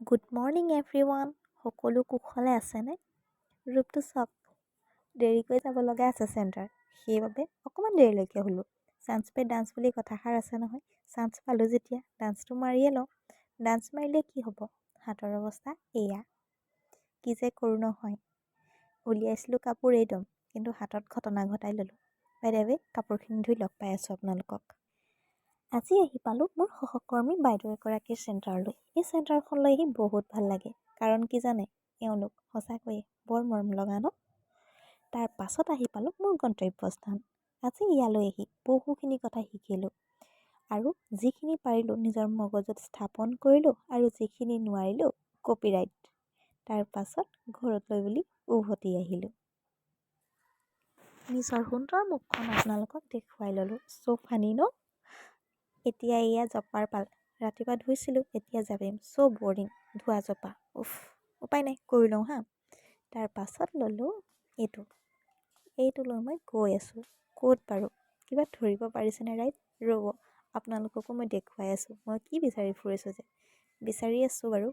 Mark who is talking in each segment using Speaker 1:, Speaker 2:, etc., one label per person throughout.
Speaker 1: Good morning everyone সকলো কুশলে আছেনে? ৰূপটো চাওক। দেৰিকৈ যাব লগা আছে চেণ্টাৰ সেইবাবে অকণমান দেৰিলৈকে শুলোঁ। চান্স পে ডান্স বুলি কথাষাৰ আছে নহয়। চান্স পালোঁ যেতিয়া। ডান্সটো মাৰিয়ে লওঁ। ডান্স মাৰিলে কি হ'ব? হাতৰ অৱস্থা এয়া। কি যে কৰোঁ নহয়। উলিয়াইছিলোঁ কাপোৰ এইদম কিন্তু হাতত ঘটনা ঘটাই ল'লোঁ। বাইদেৱে কাপোৰখিনি ধুই লগ পাই আছোঁ আপোনালোকক। আজি আহি পালোঁ মোৰ সহকৰ্মী বাইদেউ এগৰাকীৰ চেণ্টাৰলৈ। এই চেণ্টাৰখনলৈ আহি বহুত ভাল লাগে। কাৰণ কি জানে এওঁলোক সঁচাকৈয়ে বৰ মৰম লগা ন? তাৰ পাছত আহি পালোঁ মোৰ গন্তব্যস্থান। আজি ইয়ালৈ আহি বহুখিনি কথা শিকিলোঁ। আৰু যিখিনি পাৰিলোঁ নিজৰ মগজুত স্থাপন কৰিলোঁ আৰু যিখিনি নোৱাৰিলোঁ কপিৰাইট তাৰ পাছত ঘৰলৈ বুলি উভতি আহিলোঁ। নিজৰ সুন্দৰ মুখখন আপোনালোকক দেখুৱাই ল'লোঁ। চ' ফানি ন? এতিয়া এয়া জপাৰ পাল? ৰাতিপুৱা ধুইছিলোঁ এতিয়া জাপিম চ' বৰিং ধোৱা জপা। উফ উপায় নাই কৰি লওঁ হা। তাৰ পাছত ল'লোঁ এইটো। এইটো লৈ মই গৈ আছোঁ। ক'ত বাৰু কিবা ধৰিব পাৰিছেনে ৰাইট? ৰ'ব আপোনালোককো মই দেখুৱাই আছোঁ। মই কি বিচাৰি ফুৰিছোঁ যে? বিচাৰি আছোঁ বাৰু।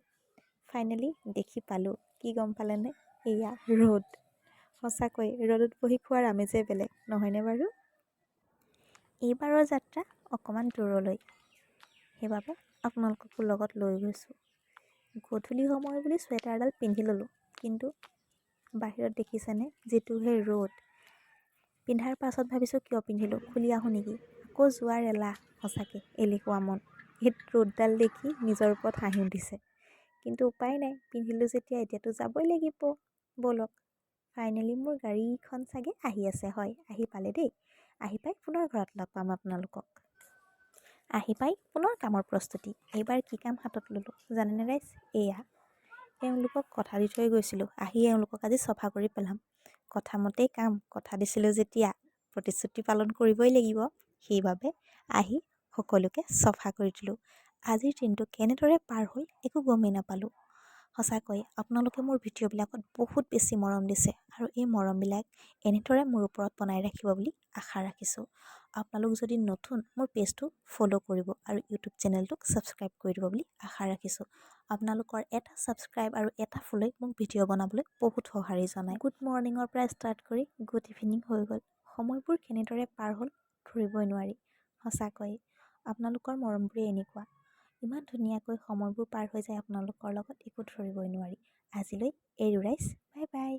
Speaker 1: ফাইনেলি দেখি পালোঁ। কি গম পালেনে? এয়া ৰ'দ। সঁচাকৈ ৰ'দত বহি খোৱাৰ আমেজেই বেলেগ নহয়নে বাৰু? এইবাৰৰ যাত্ৰা অকণমান দূৰলৈ। সেইবাবে আপোনালোককো লগত লৈ গৈছোঁ। গধূলি সময় বুলি চুৱেটাৰডাল পিন্ধি ল'লোঁ। কিন্তু বাহিৰত দেখিছেনে যিটোহে ৰ'দ? পিন্ধাৰ পাছত ভাবিছোঁ কিয় পিন্ধিলোঁ? খুলি আহোঁ নেকি? আকৌ যোৱাৰ এলাহ সঁচাকৈ এলেহুৱা মন। এই ৰ'দডাল দেখি নিজৰ ওপৰত হাঁহি উঠিছে। কিন্তু উপায় নাই পিন্ধিলোঁ যেতিয়া এতিয়াতো যাবই লাগিব। ব'লক ফাইনেলি মোৰ গাড়ীখন চাগে আহি আছে। হয় আহি পালে দেই। আহি পাই পুনৰ ঘৰত লগ পাম আপোনালোকক। আহি পাই পুনৰ কামৰ প্ৰস্তুতি। এইবাৰ কি কাম হাতত ল'লোঁ জানেনে ৰাইজ এয়া। এওঁলোকক কথা দি থৈ গৈছিলোঁ। আহি এওঁলোকক আজি চফা কৰি পেলাম। কথামতেই কাম কথা দিছিলোঁ যেতিয়া। প্ৰতিশ্ৰুতি পালন কৰিবই লাগিব। সেইবাবে আহি সকলোকে চফা কৰি দিলোঁ। আজিৰ দিনটো কেনেদৰে পাৰ হ'ল একো গমেই নাপালোঁ। সঁচাকৈ আপোনালোকে মোৰ ভিডিঅ'বিলাকত বহুত বেছি মৰম দিছে আৰু এই মৰমবিলাক এনেদৰে মোৰ ওপৰত বনাই ৰাখিব বুলি আশা ৰাখিছোঁ। আপোনালোক যদি নতুন মোৰ পেজটো ফ'ল' কৰিব আৰু ইউটিউব চেনেলটোক ছাবস্ক্ৰাইব কৰি দিব বুলি আশা ৰাখিছোঁ। আপোনালোকৰ এটা ছাবস্ক্ৰাইব আৰু এটা ফ'ল'ই মোক ভিডিঅ' বনাবলৈ বহুত সঁহাৰি জনায়। গুড মৰ্ণিঙৰ পৰা ষ্টাৰ্ট কৰি গুড ইভিনিং হৈ গ'ল। সময়বোৰ কেনেদৰে পাৰ হ'ল ধৰিবই নোৱাৰি। সঁচাকৈয়ে আপোনালোকৰ মৰমবোৰেই এনেকুৱা। ইমান ধুনীয়াকৈ সময়বোৰ পাৰ হৈ যায় আপোনালোকৰ লগত একো ধৰিবই নোৱাৰি। আজিলৈ এৰো ৰাইজ বাই বাই